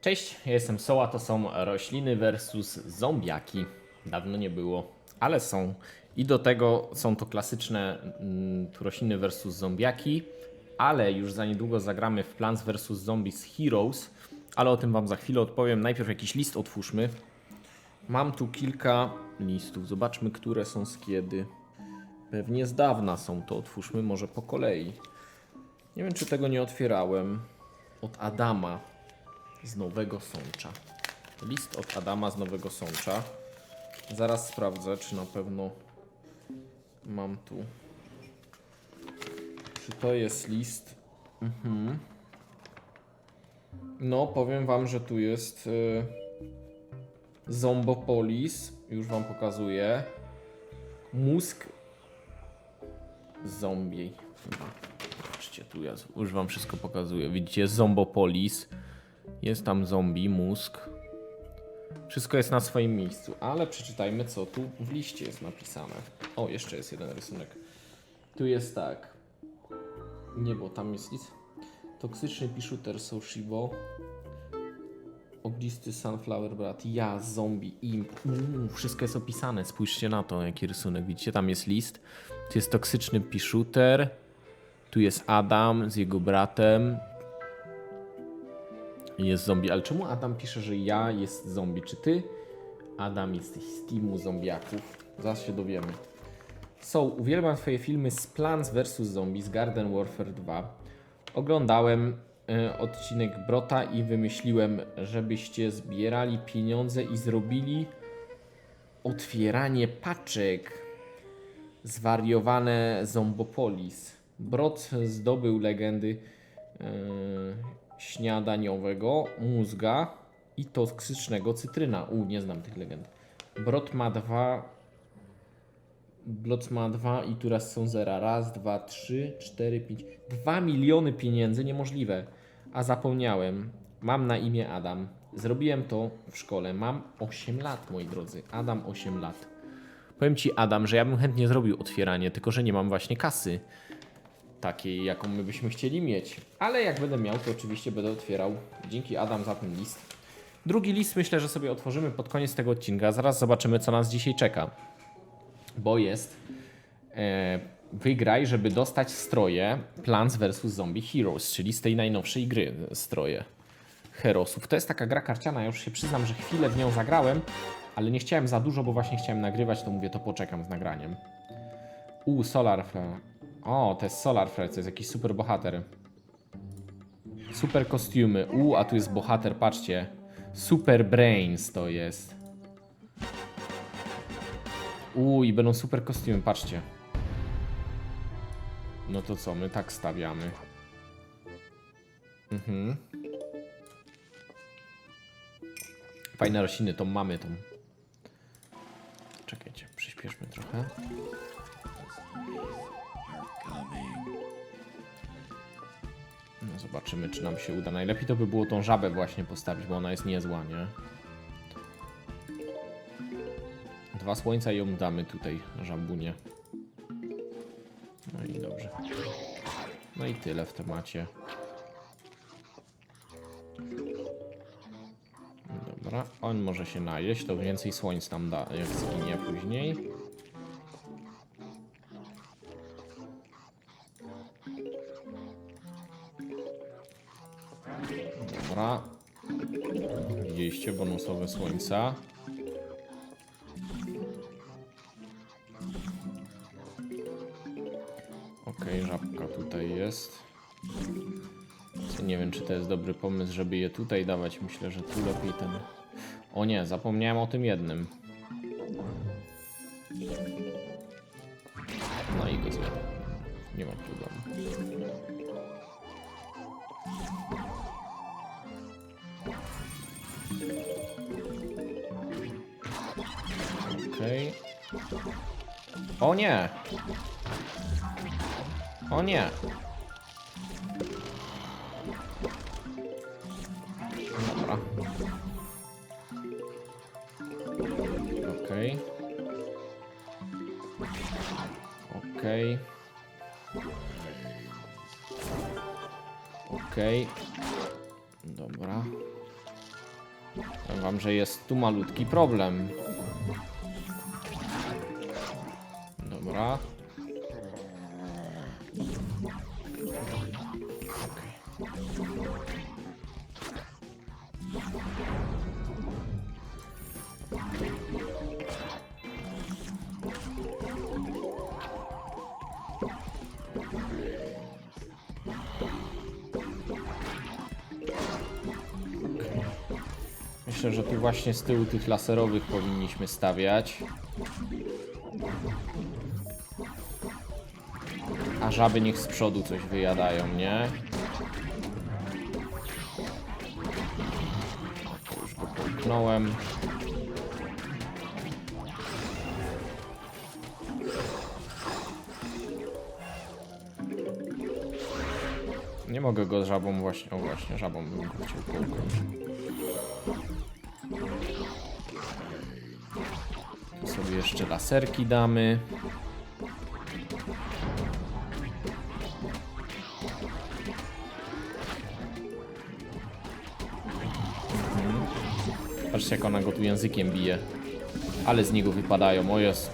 Cześć, ja jestem Soła, to są rośliny versus zombiaki. Dawno nie było, ale są. I do tego są to klasyczne mm, rośliny versus zombiaki, ale już za niedługo zagramy w Plants vs Zombies Heroes, ale o tym wam za chwilę odpowiem. Najpierw jakiś list otwórzmy. Mam tu kilka listów, zobaczmy, które są z kiedy. Pewnie z dawna są to, otwórzmy może po kolei. Nie wiem, czy tego nie otwierałem. Od Adama z Nowego Sącza. List od Adama z Nowego Sącza. Zaraz sprawdzę, czy na pewno mam tu. Czy to jest list? Mhm. No, powiem wam, że tu jest y, Zombopolis. Już wam pokazuję. Mózg zombie. Zobaczcie, tu ja już wam wszystko pokazuję. Widzicie, Zombopolis. Jest tam zombie, mózg. Wszystko jest na swoim miejscu, ale przeczytajmy, co tu w liście jest napisane. O, jeszcze jest jeden rysunek. Tu jest tak. Nie, bo tam jest list. Toksyczny piszuter Soshibo. Ognisty Sunflower Brat. Ja, zombie, imp. Uuu, wszystko jest opisane. Spójrzcie na to, jaki rysunek. Widzicie, tam jest list. Tu jest toksyczny piszuter. Tu jest Adam z jego bratem. Jest zombie. Ale czemu Adam pisze, że ja jest zombie? Czy ty, Adam, jesteś z teamu zombiaków? Zaraz się dowiemy. So, uwielbiam twoje filmy z Plants vs. Zombies Garden Warfare 2. Oglądałem y, odcinek Brota i wymyśliłem, żebyście zbierali pieniądze i zrobili otwieranie paczek. Zwariowane Zombopolis. Brot zdobył legendy yy, śniadaniowego, mózga i toksycznego cytryna. U, nie znam tych legend. Brot ma dwa. Brot ma dwa i tu raz są zera. Raz, dwa, trzy, cztery, pięć. Dwa miliony pieniędzy, niemożliwe. A zapomniałem. Mam na imię Adam. Zrobiłem to w szkole. Mam 8 lat, moi drodzy. Adam 8 lat. Powiem ci, Adam, że ja bym chętnie zrobił otwieranie, tylko że nie mam właśnie kasy takiej, jaką my byśmy chcieli mieć. Ale jak będę miał, to oczywiście będę otwierał. Dzięki Adam za ten list. Drugi list myślę, że sobie otworzymy pod koniec tego odcinka. Zaraz zobaczymy, co nas dzisiaj czeka. Bo jest e, wygraj, żeby dostać stroje Plants vs. Zombie Heroes, czyli z tej najnowszej gry stroje Herosów. To jest taka gra karciana, ja już się przyznam, że chwilę w nią zagrałem, ale nie chciałem za dużo, bo właśnie chciałem nagrywać, to mówię, to poczekam z nagraniem. U, Solar. O, to jest Solar Flare, to jest jakiś super bohater. Super kostiumy. U, a tu jest bohater, patrzcie. Super Brains to jest. U, i będą super kostiumy, patrzcie. No to co, my tak stawiamy. Mhm. Fajne rośliny, to mamy tą. Czekajcie, przyspieszmy trochę. No zobaczymy, czy nam się uda. Najlepiej to by było tą żabę właśnie postawić, bo ona jest niezła, nie? Dwa słońca ją damy tutaj, żabunie. No i dobrze. No i tyle w temacie. Dobra, on może się najeść, to więcej słońc nam da, jak zginie później. Dobra. Widzieliście bonusowe słońca. Okej, żabka tutaj jest. Nie wiem, czy to jest dobry pomysł, żeby je tutaj dawać. Myślę, że tu lepiej ten. O nie, zapomniałem o tym jednym. Nie! O nie! Dobra. Okej. Okej. Okej. Dobra. Powiem wam, że jest tu malutki problem. Dobra. Myślę, że tu właśnie z tyłu tych laserowych powinniśmy stawiać. Żaby niech z przodu coś wyjadają, nie? To Już go połknąłem. Nie mogę go żabą właśnie, o właśnie, żabą bym chciał połknąć. Tu sobie jeszcze laserki damy. Jak ona go tu językiem bije. Ale z niego wypadają, o jest.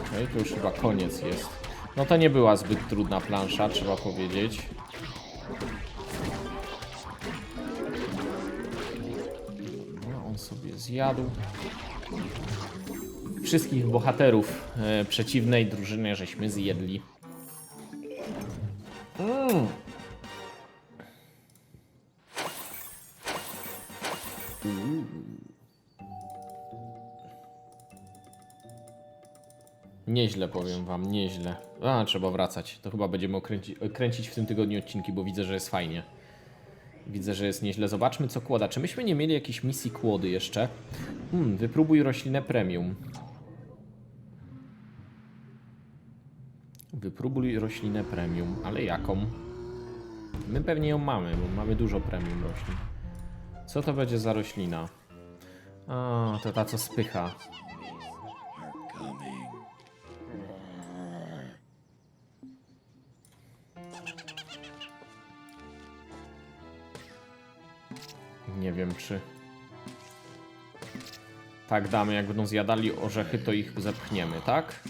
Okej, to już chyba koniec jest. No to nie była zbyt trudna plansza, trzeba powiedzieć. Zjadł. Wszystkich bohaterów e, przeciwnej drużyny żeśmy zjedli. Mm. Nieźle powiem wam, nieźle. A, trzeba wracać. To chyba będziemy okręci- kręcić w tym tygodniu odcinki, bo widzę, że jest fajnie. Widzę, że jest nieźle. Zobaczmy, co kłoda. Czy myśmy nie mieli jakiejś misji kłody jeszcze? Hmm, wypróbuj roślinę premium. Wypróbuj roślinę premium. Ale jaką? My pewnie ją mamy, bo mamy dużo premium roślin. Co to będzie za roślina? A, to ta, co spycha. Nie wiem czy. Tak damy, jak będą zjadali orzechy, to ich zepchniemy, tak?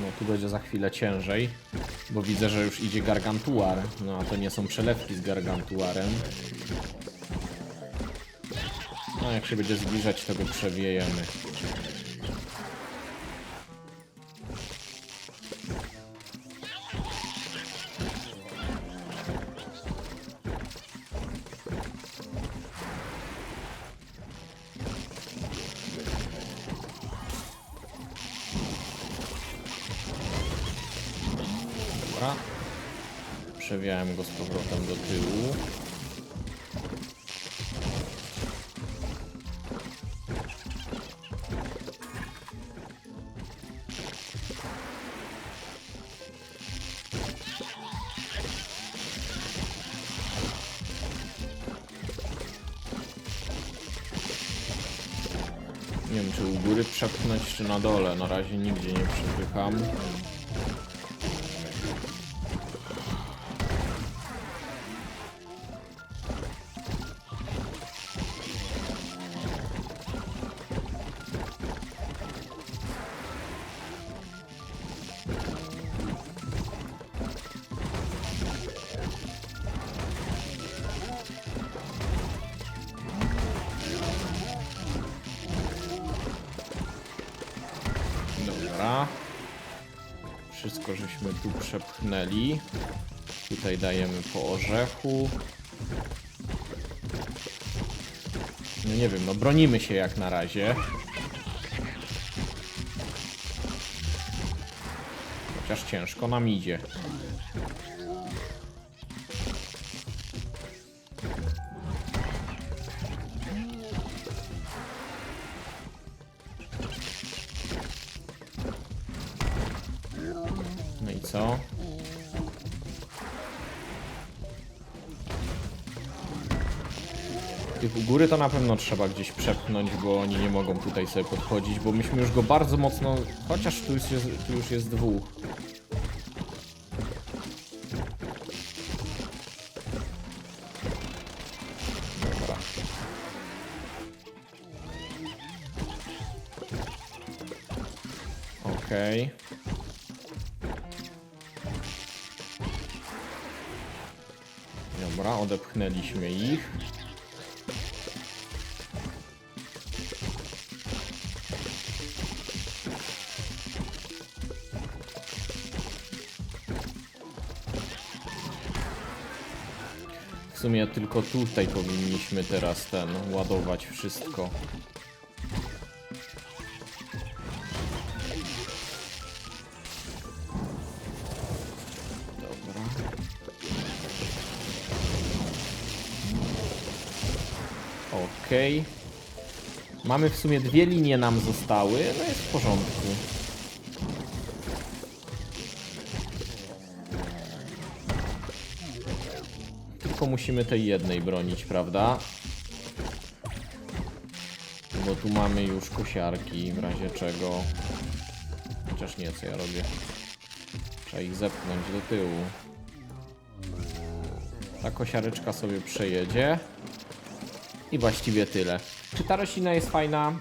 No tu będzie za chwilę ciężej, bo widzę, że już idzie gargantuar. No a to nie są przelewki z gargantuarem. No jak się będzie zbliżać, to go przewiejemy. Dobra. Przewijałem go z powrotem do tyłu. Nie wiem, czy u góry przepchnąć, czy na dole. Na razie nigdzie nie przepycham. Wszystko żeśmy tu przepchnęli. Tutaj dajemy po orzechu. No nie wiem, no bronimy się jak na razie. Chociaż ciężko nam idzie. To na pewno trzeba gdzieś przepchnąć, bo oni nie mogą tutaj sobie podchodzić, bo myśmy już go bardzo mocno... Chociaż tu już jest, tu już jest dwóch. Dobra. Okej. Dobra, odepchnęliśmy ich. Sumie tylko tutaj powinniśmy teraz ten ładować wszystko. Okej. Mamy w sumie dwie linie nam zostały, no jest w porządku. Musimy tej jednej bronić, prawda? Bo tu mamy już kosiarki, w razie czego... Chociaż nie, co ja robię? Trzeba ich zepchnąć do tyłu. Ta kosiareczka sobie przejedzie. I właściwie tyle. Czy ta roślina jest fajna?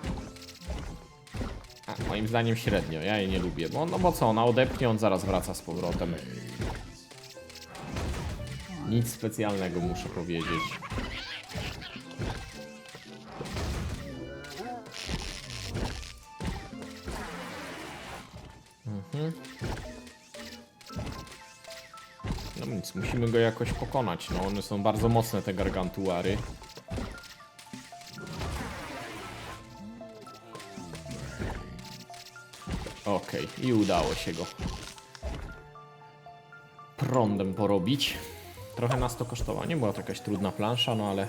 A, moim zdaniem średnio. Ja jej nie lubię. Bo, no bo co, ona odepchnie, on zaraz wraca z powrotem. Nic specjalnego muszę powiedzieć. Mhm. No nic, musimy go jakoś pokonać. No one są bardzo mocne te gargantuary. Okej, i udało się go prądem porobić. Trochę nas to kosztowało. Nie była to jakaś trudna plansza, no ale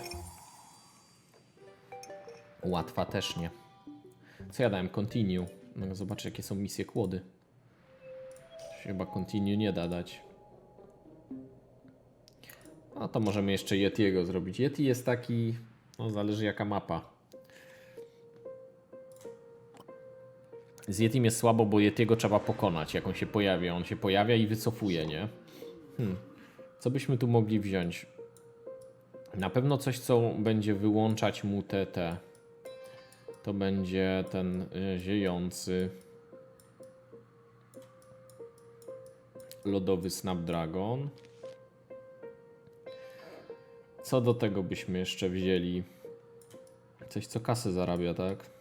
łatwa też nie. Co ja dałem? Continue. No, zobaczę jakie są misje kłody. Chyba continue nie da dać. No to możemy jeszcze Yetiego zrobić. Yeti jest taki, no zależy jaka mapa. Z Yetim jest słabo, bo Yetiego trzeba pokonać, jak on się pojawia. On się pojawia i wycofuje, nie? Hmm. Co byśmy tu mogli wziąć? Na pewno coś, co będzie wyłączać mu te. To będzie ten y, ziejący lodowy Snapdragon. Co do tego byśmy jeszcze wzięli? Coś, co kasę zarabia, tak?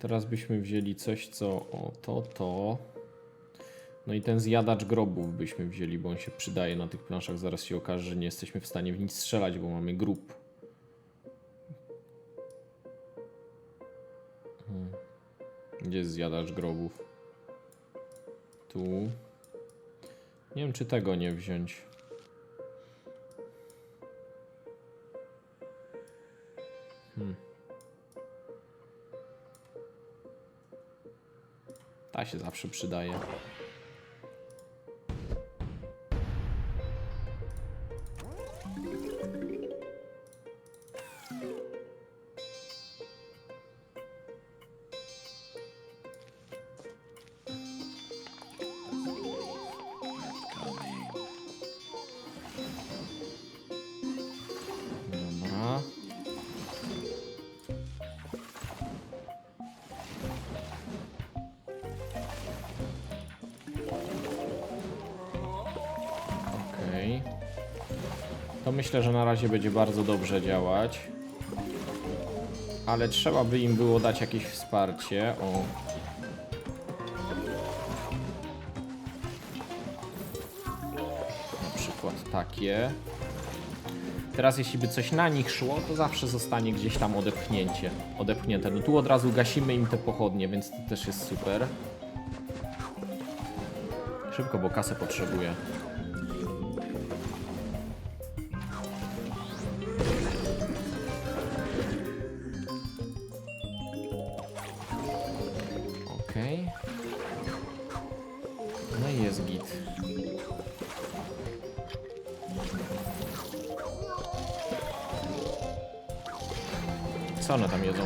Teraz byśmy wzięli coś, co o to, to. No i ten zjadacz grobów byśmy wzięli, bo on się przydaje na tych planszach. Zaraz się okaże, że nie jesteśmy w stanie w nic strzelać, bo mamy grób. Hmm. Gdzie jest zjadacz grobów? Tu. Nie wiem, czy tego nie wziąć. Ta się zawsze przydaje. To myślę, że na razie będzie bardzo dobrze działać. Ale trzeba by im było dać jakieś wsparcie. O. Na przykład takie. Teraz jeśli by coś na nich szło, to zawsze zostanie gdzieś tam odepchnięcie. Odepchnięte. No tu od razu gasimy im te pochodnie, więc to też jest super. Szybko, bo kasę potrzebuję. One tam jedzą?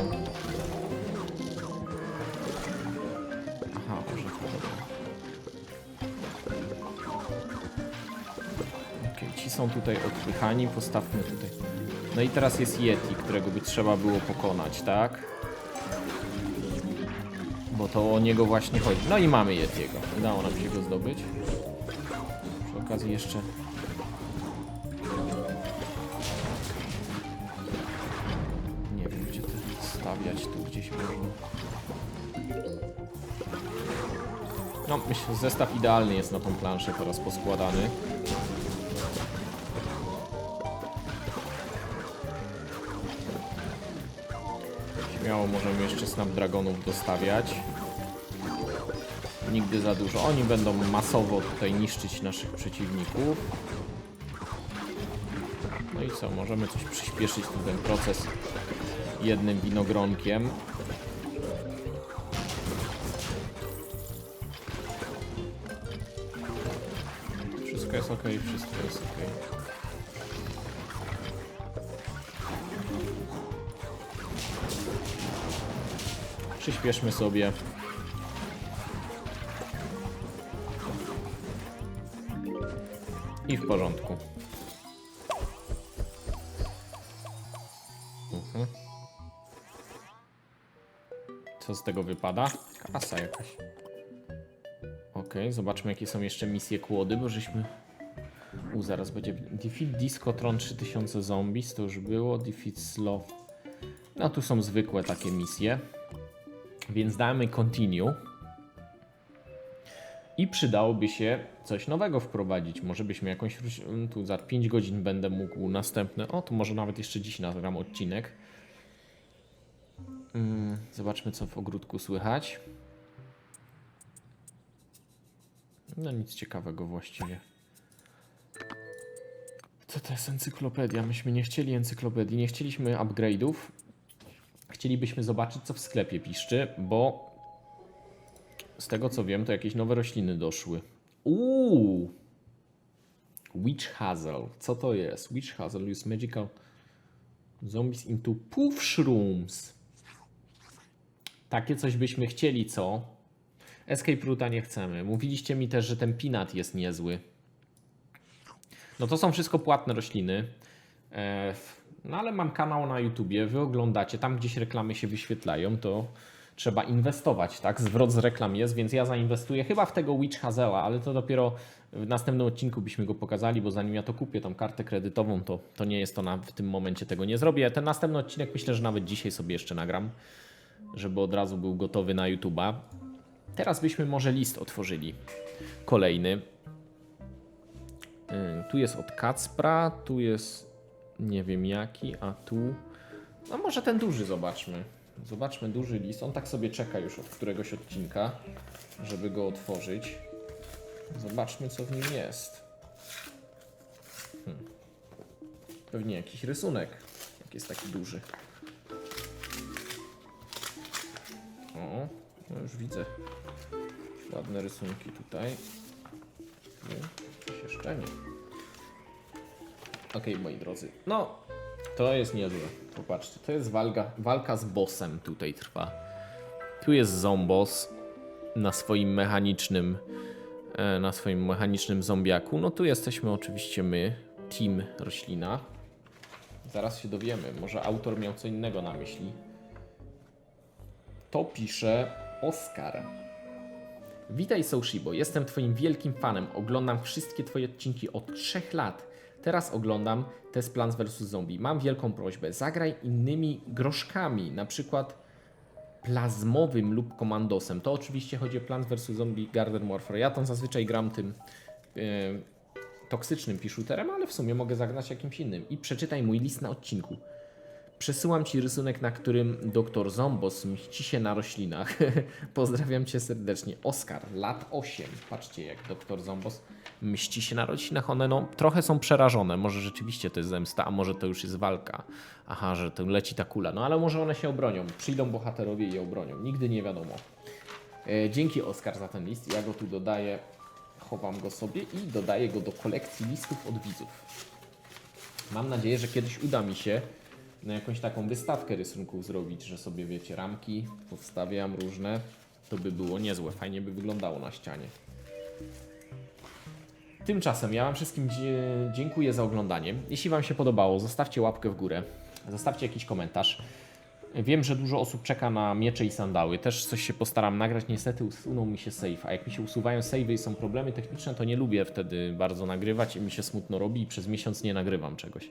Aha, orzechy. Okej, ci są tutaj odpychani, postawmy tutaj. No i teraz jest Yeti, którego by trzeba było pokonać, tak? Bo to o niego właśnie chodzi. No i mamy Yetiego. Udało nam się go zdobyć. Przy okazji jeszcze... gdzieś. No, myślę, zestaw idealny jest na tą planszę teraz poskładany. Śmiało możemy jeszcze Snapdragonów dostawiać. Nigdy za dużo. Oni będą masowo tutaj niszczyć naszych przeciwników. No i co, możemy coś przyspieszyć ten proces jednym winogronkiem. Wszystko jest ok, wszystko jest ok. Przyspieszmy sobie. I w porządku. Tego wypada? Kasa jakaś. Ok, zobaczmy jakie są jeszcze misje kłody, bo żeśmy... U, zaraz będzie... Defeat Discotron 3000 zombies, to już było. Defeat Slow. No tu są zwykłe takie misje. Więc damy continue. I przydałoby się coś nowego wprowadzić. Może byśmy jakąś. Tu za 5 godzin będę mógł następny. O, to może nawet jeszcze dziś nagram odcinek. Mm, Zobaczmy, co w ogródku słychać. No, nic ciekawego właściwie. Co to jest encyklopedia? Myśmy nie chcieli encyklopedii, nie chcieliśmy upgrade'ów. Chcielibyśmy zobaczyć, co w sklepie piszczy, bo z tego co wiem, to jakieś nowe rośliny doszły. Uuu! Witch Hazel. Co to jest? Witch Hazel use magical zombies into poof shrooms. Takie coś byśmy chcieli, co? Escape Roota nie chcemy. Mówiliście mi też, że ten pinat jest niezły. No to są wszystko płatne rośliny. E, no ale mam kanał na YouTubie, wy oglądacie, tam gdzieś reklamy się wyświetlają, to trzeba inwestować, tak? Zwrot z reklam jest, więc ja zainwestuję chyba w tego Witch Hazela, ale to dopiero w następnym odcinku byśmy go pokazali, bo zanim ja to kupię, tą kartę kredytową, to, to nie jest to na, w tym momencie tego nie zrobię. Ten następny odcinek myślę, że nawet dzisiaj sobie jeszcze nagram, żeby od razu był gotowy na YouTuba. Teraz byśmy może list otworzyli. Kolejny. Yy, Tu jest od Kacpra, tu jest nie wiem jaki, a tu. No może ten duży zobaczmy. Zobaczmy duży list. On tak sobie czeka już od któregoś odcinka, żeby go otworzyć. Zobaczmy co w nim jest. Hmm. Pewnie jakiś rysunek, jak jest taki duży. O, no już widzę. Ładne rysunki tutaj. Coś jeszcze nie. Okej, moi drodzy. No, to jest niezłe. Popatrzcie, to jest walka, walka z bossem tutaj trwa. Tu jest zombos na swoim mechanicznym e, na swoim mechanicznym zombiaku. No tu jesteśmy oczywiście my, team roślina. Zaraz się dowiemy, może autor miał co innego na myśli. To pisze Oskar. Witaj Soushibo, jestem twoim wielkim fanem. Oglądam wszystkie twoje odcinki od 3 lat. Teraz oglądam Test Plants vs Zombie. Mam wielką prośbę, zagraj innymi groszkami, na przykład plazmowym lub komandosem. To oczywiście chodzi o Plants vs Zombie Garden Warfare. Ja tam zazwyczaj gram tym e, toksycznym piszuterem, ale w sumie mogę zagrać jakimś innym. I przeczytaj mój list na odcinku. Przesyłam Ci rysunek, na którym doktor Zombos mści się na roślinach. Pozdrawiam Cię serdecznie. Oskar, lat 8. Patrzcie, jak doktor Zombos mści się na roślinach. One no, trochę są przerażone. Może rzeczywiście to jest zemsta, a może to już jest walka. Aha, że to leci ta kula. No ale może one się obronią. Przyjdą bohaterowie i je obronią. Nigdy nie wiadomo. E, dzięki Oskar za ten list. Ja go tu dodaję. Chowam go sobie i dodaję go do kolekcji listów od widzów. Mam nadzieję, że kiedyś uda mi się jakąś taką wystawkę rysunków zrobić, że sobie wiecie, ramki powstawiam różne. To by było niezłe, fajnie by wyglądało na ścianie. Tymczasem ja Wam wszystkim dziękuję za oglądanie. Jeśli Wam się podobało, zostawcie łapkę w górę, zostawcie jakiś komentarz. Wiem, że dużo osób czeka na miecze i sandały. Też coś się postaram nagrać. Niestety usunął mi się save, a jak mi się usuwają savey i są problemy techniczne, to nie lubię wtedy bardzo nagrywać i mi się smutno robi i przez miesiąc nie nagrywam czegoś.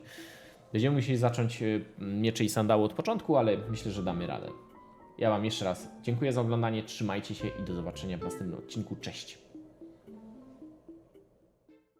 Będziemy musieli zacząć e, miecze i sandały od początku, ale myślę, że damy radę. Ja Wam jeszcze raz dziękuję za oglądanie, trzymajcie się i do zobaczenia w następnym odcinku. Cześć!